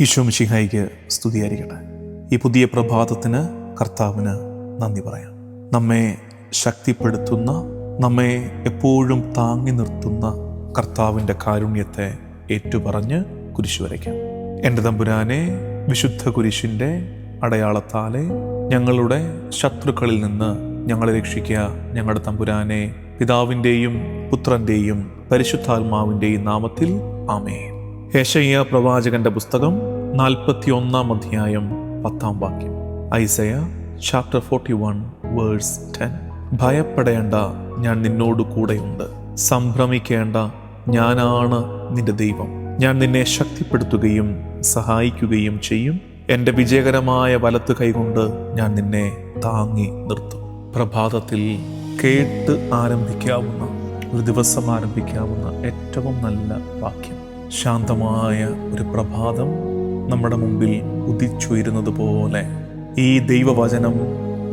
ഈശോ മിശിഹായിക്ക് സ്തുതിയായിരിക്കട്ടെ. ഈ പുതിയ പ്രഭാതത്തിന് കർത്താവിന് നന്ദി പറയാം. നമ്മെ ശക്തിപ്പെടുത്തുന്ന നമ്മെ എപ്പോഴും താങ്ങി നിർത്തുന്ന കർത്താവിന്റെ കാരുണ്യത്തെ ഏറ്റുപറഞ്ഞ് കുരിശു വരയ്ക്കാം. എന്റെ തമ്പുരാനെ വിശുദ്ധ കുരിശിന്റെ അടയാളത്താലെ ഞങ്ങളുടെ ശത്രുക്കളിൽ നിന്ന് ഞങ്ങളെ രക്ഷിക്കുക. ഞങ്ങളുടെ തമ്പുരാനെ പിതാവിന്റെയും പുത്രന്റെയും പരിശുദ്ധാത്മാവിന്റെയും നാമത്തിൽ ആമേ യേശയ്യ പ്രവാചകന്റെ പുസ്തകം നാൽപ്പത്തി ഒന്നാം അധ്യായം പത്താം വാക്യം. Isaiah chapter forty one verse ten ഭയപ്പെടേണ്ട ഞാൻ നിന്നോട് കൂടെയുണ്ട്. സംഭ്രമിക്കേണ്ട ഞാനാണ് നിന്റെ ദൈവം. ഞാൻ നിന്നെ ശക്തിപ്പെടുത്തുകയും സഹായിക്കുകയും ചെയ്യും. എന്റെ വിജയകരമായ വലത്ത് കൈകൊണ്ട് ഞാൻ നിന്നെ താങ്ങി നിർത്തും. പ്രഭാതത്തിൽ കേട്ട് ആരംഭിക്കാവുന്ന ഒരു ദിവസം ആരംഭിക്കാവുന്ന ഏറ്റവും നല്ല വാക്യം. ശാന്തമായ ഒരു പ്രഭാതം നമ്മുടെ മുമ്പിൽ ഉദിച്ചുയരുന്നത് പോലെ ഈ ദൈവവചനം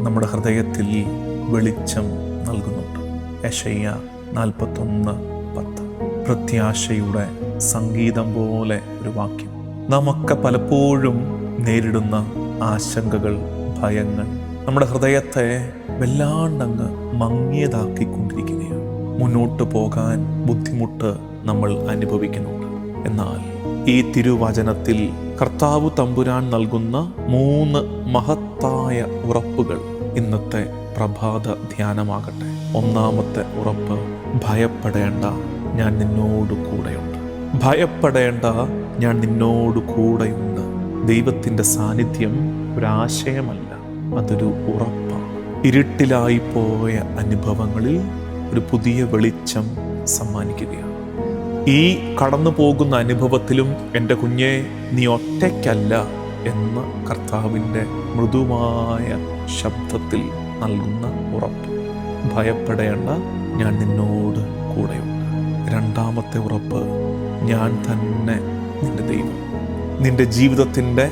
നമ്മുടെ ഹൃദയത്തിൽ വെളിച്ചം നൽകുന്നുണ്ട്. യശയ്യ നാൽപ്പത്തൊന്ന് പത്ത്. പ്രത്യാശയുടെ സംഗീതം പോലെ ഒരു വാക്യം. നമുക്ക് പലപ്പോഴും നേരിടുന്ന ആശങ്കകൾ ഭയങ്ങൾ നമ്മുടെ ഹൃദയത്തെ വല്ലാണ്ടങ്ങ് മങ്ങിയതാക്കിക്കൊണ്ടിരിക്കുകയാണ്. മുന്നോട്ട് പോകാൻ ബുദ്ധിമുട്ട് നമ്മൾ അനുഭവിക്കുന്നുണ്ട് എന്നാൽ ഈ തിരുവചനത്തിൽ കർത്താവ് തമ്പുരാൻ നൽകുന്ന മൂന്ന് മഹത്തായ ഉറപ്പുകൾ ഇന്നത്തെ പ്രഭാത ധ്യാനമാകട്ടെ. ഒന്നാമത്തെ ഉറപ്പ് ഭയപ്പെടേണ്ട ഞാൻ നിന്നോട് കൂടെയുണ്ട്. ഭയപ്പെടേണ്ട ഞാൻ നിന്നോട് കൂടെയുണ്ട്. ദൈവത്തിന്റെ സാന്നിധ്യം ഒരാശയമല്ല അതൊരു ഉറപ്പാണ്. ഇരുട്ടിലായി പോയ അനുഭവങ്ങളിൽ ഒരു പുതിയ വെളിച്ചം സമ്മാനിക്കുകയാണ്. ഈ കടന്നു പോകുന്ന അനുഭവത്തിലും എന്റെ കുഞ്ഞെ നീ ഒറ്റയ്ക്കല്ല എന്ന് കർത്താവിന്റെ മൃദുവായ ശബ്ദത്തിൽ നൽകുന്ന ഉറപ്പ്. ഭയപ്പെടേണ്ട ഞാൻ നിന്നോട് കൂടെയുണ്ട്. രണ്ടാമത്തെ ഉറപ്പ് ഞാൻ തന്നെ നിന്റെ ദൈവം. നിന്റെ ജീവിതത്തിന്റെ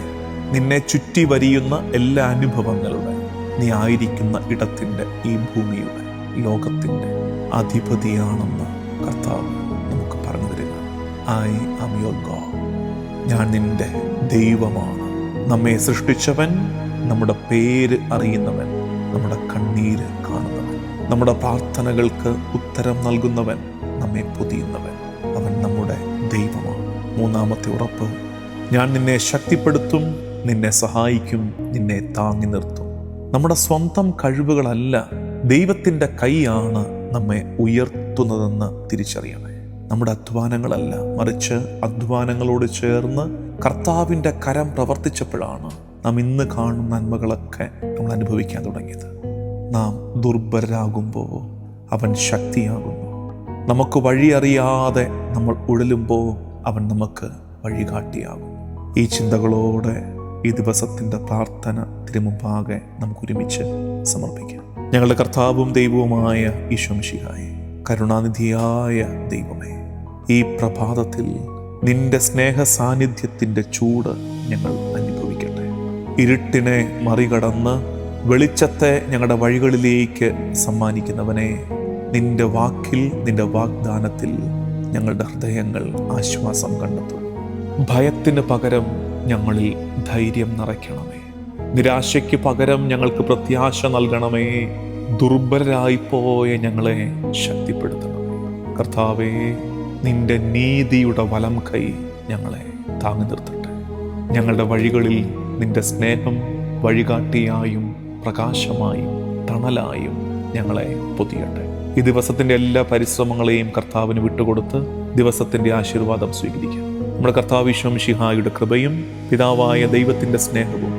നിന്നെ ചുറ്റി വരിയുന്ന എല്ലാ അനുഭവങ്ങളുടെ നീ ആയിരിക്കുന്ന ഇടത്തിന്റെ ഈ ഭൂമിയുടെ ലോകത്തിന്റെ അധിപതിയാണെന്ന് കർത്താവ് ഐ ആം യുവർ ഗോഡ് ഞാൻ നിന്റെ ദൈവമാണ്. നമ്മെ സൃഷ്ടിച്ചവൻ നമ്മുടെ പേര് അറിയുന്നവൻ നമ്മുടെ കണ്ണീര് കാണുന്നവൻ നമ്മുടെ പ്രാർത്ഥനകൾക്ക് ഉത്തരം നൽകുന്നവൻ നമ്മെ പൊതിയുന്നവൻ. അവൻ നമ്മുടെ ദൈവമാണ്. മൂന്നാമത്തെ ഉറപ്പ് ഞാൻ നിന്നെ ശക്തിപ്പെടുത്തും നിന്നെ സഹായിക്കും നിന്നെ താങ്ങി നിർത്തും. നമ്മുടെ സ്വന്തം കഴിവുകളല്ല ദൈവത്തിന്റെ കൈയാണ് നമ്മെ ഉയർത്തുന്നതെന്ന് തിരിച്ചറിയണേ. നമ്മുടെ അധ്വാനങ്ങളല്ല മറിച്ച് അധ്വാനങ്ങളോട് ചേർന്ന് കർത്താവിന്റെ കരം പ്രവർത്തിച്ചപ്പോഴാണ് നാം ഇന്ന് കാണുന്ന നന്മകളൊക്കെ നമ്മൾ അനുഭവിക്കാൻ തുടങ്ങിയത്. നാം ദുർബലരാകുമ്പോൾ അവൻ ശക്തിയാകുന്നു. നമുക്ക് വഴിയറിയാതെ നമ്മൾ ഉഴലുമ്പോൾ അവൻ നമുക്ക് വഴികാട്ടിയാകും ഈ ചിന്തകളോടെ ഈ ദിവസത്തിന്റെ പ്രാർത്ഥന തിരുമുമ്പാകെ നമുക്ക് ഒരുമിച്ച് സമർപ്പിക്കാം. ഞങ്ങളുടെ കർത്താവും ദൈവവുമായ ഈശ്വംശിഹായെ കരുണാനിധിയായ ദൈവമേ ഈ പ്രഭാതത്തിൽ നിന്റെ സ്നേഹ സാന്നിധ്യത്തിന്റെ ചൂട് ഞങ്ങൾ അനുഭവിക്കട്ടെ. ഇരുട്ടിനെ മറികടന്ന് വെളിച്ചത്തെ ഞങ്ങളുടെ വഴികളിലേക്ക് സമ്മാനിക്കുന്നവനെ നിന്റെ വാക്കിൽ നിന്റെ വാഗ്ദാനത്തിൽ ഞങ്ങളുടെ ഹൃദയങ്ങൾ ആശ്വാസം കണ്ടെത്തും. ഭയത്തിന് പകരം ഞങ്ങളിൽ ധൈര്യം നിറയ്ക്കണമേ. നിരാശയ്ക്ക് പകരം ഞങ്ങൾക്ക് പ്രത്യാശ നൽകണമേ. ദുർബലരായിപ്പോയ ഞങ്ങളെ ശക്തിപ്പെടുത്തണം കർത്താവേ നിന്റെ നീതിയുടെ വലം കൈ ഞങ്ങളെ താങ്ങി നിർത്തട്ടെ. ഞങ്ങളുടെ വഴികളിൽ നിന്റെ സ്നേഹം വഴികാട്ടിയായും പ്രകാശമായും തണലായും ഞങ്ങളെ പൊതിയട്ടെ. ഈ ദിവസത്തിന്റെ എല്ലാ പരിശ്രമങ്ങളെയും കർത്താവിന് വിട്ടുകൊടുത്ത് ദിവസത്തിന്റെ ആശീർവാദം സ്വീകരിക്കാം. നമ്മുടെ കർത്താവ് ശിഹായുടെ കൃപയും പിതാവായ ദൈവത്തിന്റെ സ്നേഹവും